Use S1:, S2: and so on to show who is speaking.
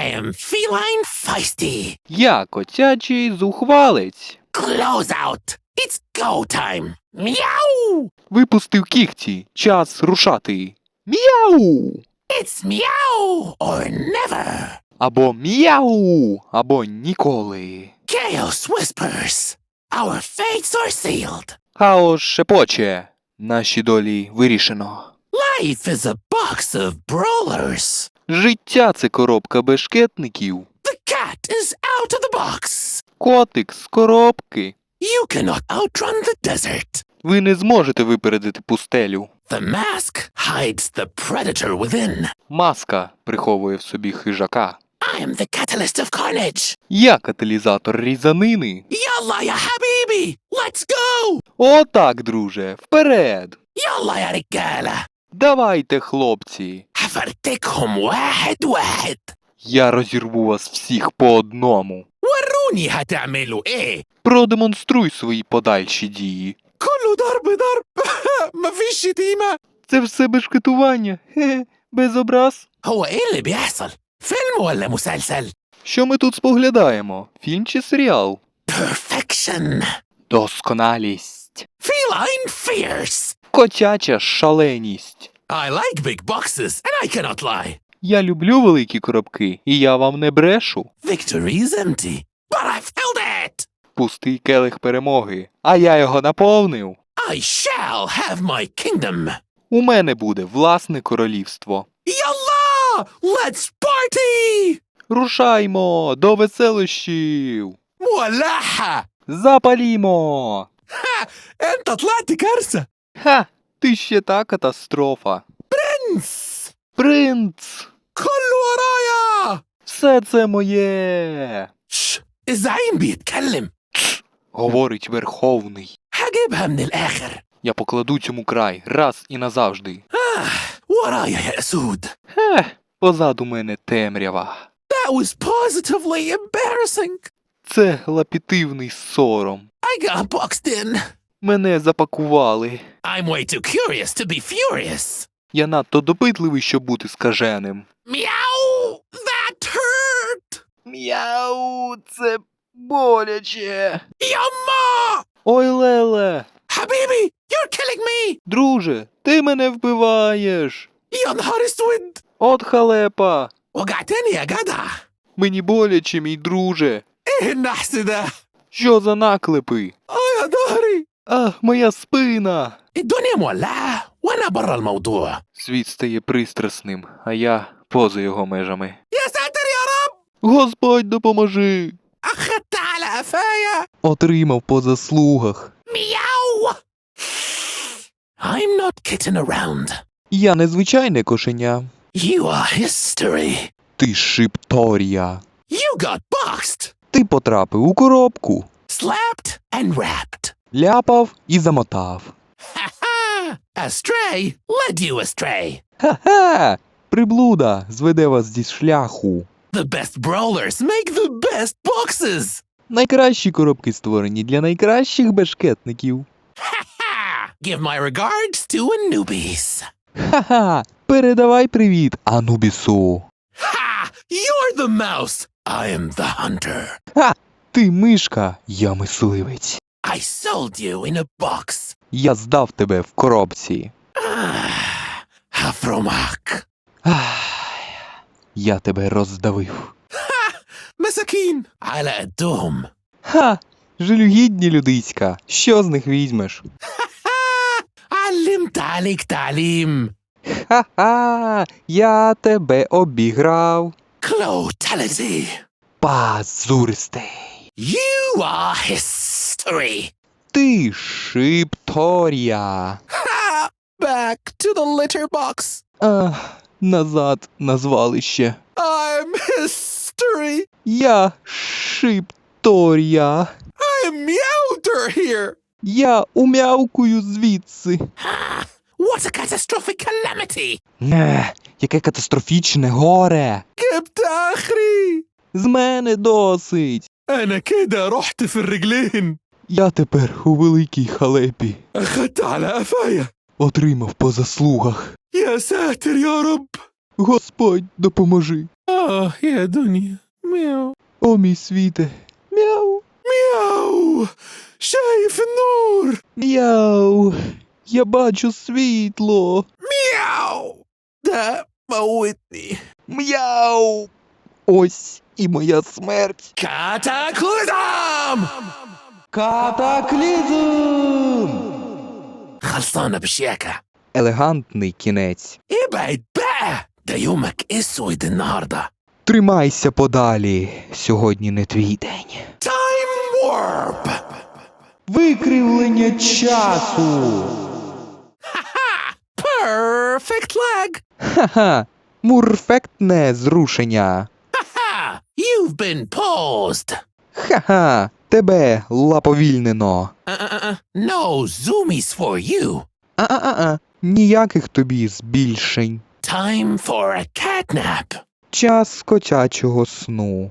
S1: I am feline feisty.
S2: Я котячий зухвалець.
S1: Close out. It's go time. Meow.
S2: Випустив кігті. Час рушати. М'яу!
S1: It's meow or never.
S2: Або м'яу, або ніколи.
S1: Chaos whispers. Our fates are sealed.
S2: Хаос шепоче. Наші долі вирішено.
S1: Life is a box of brawlers.
S2: Життя це коробка бешкетників.
S1: The cat is out of the box.
S2: Котик з коробки.
S1: You cannot outrun the desert.
S2: Ви не зможете випередити пустелю.
S1: The mask hides the predator within.
S2: Маска приховує в собі хижака.
S1: I am the catalyst of carnage.
S2: Я каталізатор різанини.
S1: Yalla ya хабібі! let's go!
S2: Отак, друже, вперед.
S1: Yalla ya регала.
S2: Давайте, хлопці
S1: هفرتكهم واحد واحد.
S2: Я розірву вас всіх по одному.
S1: وروني هتعملوا ايه.
S2: Продемонструй свої подальші дії.
S1: كله ضرب ضرب. مفيش شتيمة.
S2: Це все бешкетування. Хе, без образ.
S1: هو ايه اللي بيحصل؟ فيلم ولا مسلسل؟
S2: Що ми тут споглядаємо? Фільм чи серіал?
S1: Perfection.
S2: Досконалість.
S1: Feline fierce.
S2: Котяча шаленість.
S1: I like big boxes, and I cannot lie.
S2: Я люблю великі коробки, і я вам не брешу.
S1: Victory is empty, but I filled it.
S2: Пустий келих перемоги, а я його наповнив.
S1: I shall have my kingdom.
S2: У мене буде власне королівство.
S1: Yalla! Let's party!
S2: Рушаймо до веселощів.
S1: Муаляха!
S2: Запалімо!
S1: Ха! Ента карса!
S2: Ха! Ти ще та катастрофа. Принц!
S1: Принц! Колорая!
S2: Все це моє.
S1: Шш! Ізаїм біткелем!
S2: Говорить Верховний.
S1: Хагиб ехер.
S2: Я покладу цьому край раз і назавжди.
S1: Ах, Варая
S2: Хе, позаду мене темрява.
S1: That was positively embarrassing.
S2: Це лапітивний сором.
S1: I got boxed in.
S2: Мене запакували.
S1: I'm way too curious to be furious.
S2: Я надто допитливий, щоб бути скаженим.
S1: Мяу! That hurt!
S2: Мяу, це боляче.
S1: Йома!
S2: Ой, Леле!
S1: Хабібі, you're killing me!
S2: Друже, ти мене вбиваєш.
S1: Йон Хорисвінд!
S2: От халепа!
S1: Огатені агада!
S2: Мені боляче, мій друже.
S1: Е, насіда!
S2: Що за наклепи?
S1: اه يا ظهري
S2: Ах, моя спина.
S1: الدنيا مولعة وانا برا الموضوع
S2: Світ стає пристрасним, а я поза його межами.
S1: يا ساتر يا رب
S2: Господь, допоможи.
S1: اخدت على قفايا
S2: Отримав по заслугах.
S1: Meow! I'm not kidding around.
S2: Я незвичайне кошеня.
S1: You are history.
S2: Ти шипторія.
S1: You got boxed,
S2: Ти потрапив у коробку,
S1: slapped, and wrapped.
S2: ляпав і замотав.
S1: Astray led you astray.
S2: Ха-ха! Приблуда зведе вас зі шляху.
S1: The best brawlers make the best boxes.
S2: Найкращі коробки створені для найкращих бешкетників.
S1: Ha! Give my regards to Anubis.
S2: Ха-ха! Передавай привіт Анубісу.
S1: Ha! You're the mouse. I am the hunter.
S2: Ха! Ти мишка, я мисливець.
S1: I sold you in a box.
S2: Я здав тебе в коробці.
S1: Афромак.
S2: Ах, Я тебе роздавив.
S1: Месакін. Але дум.
S2: Ха! Жилюгідні людиська. Що з них візьмеш?
S1: Ха-ха! Алім талік талім.
S2: Ха-ха! Я тебе обіграв.
S1: Клоу Клоуталіті.
S2: Пазуристий.
S1: You are history.
S2: Ти шипторія.
S1: Ha! Back to the litter box.
S2: Ах, назад на звалище.
S1: I'm history.
S2: Я шипторія.
S1: I'm meowder here.
S2: Я ум'явкую звідси.
S1: Ha! What a catastrophic calamity.
S2: Не, яке катастрофічне горе.
S1: Кептахрі.
S2: З мене досить.
S1: أنا كده رحت في الرجلين.
S2: Я тепер у великій халепі.
S1: أخدت على قفايا.
S2: Отримав по заслугах.
S1: يا ساتر يا رب.
S2: Господь, допоможи.
S1: О, єдуні. Мяу.
S2: О, мій світе. Мяу.
S1: Мяу. Шейф нур.
S2: Мяу. Я бачу світло.
S1: Мяу. Да, Уитні.
S2: Мяу. Ось і моя смерть.
S1: Катаклизм!
S2: Катаклізм!
S1: Хасона бшека.
S2: Елегантний кінець.
S1: Ібайбе! Даюмек і Суйденарда.
S2: Тримайся подалі. Сьогодні не твій день.
S1: Time Warp!
S2: Викривлення часу.
S1: Ха-ха! Perfect leg!
S2: Ха-ха! Мурфектне зрушення
S1: you've been paused
S2: Ха-ха. Тебе лаповільнено.
S1: А no zoomies for you
S2: А-а-а. Ніяких тобі збільшень.
S1: time for a catnap
S2: Час котячого сну.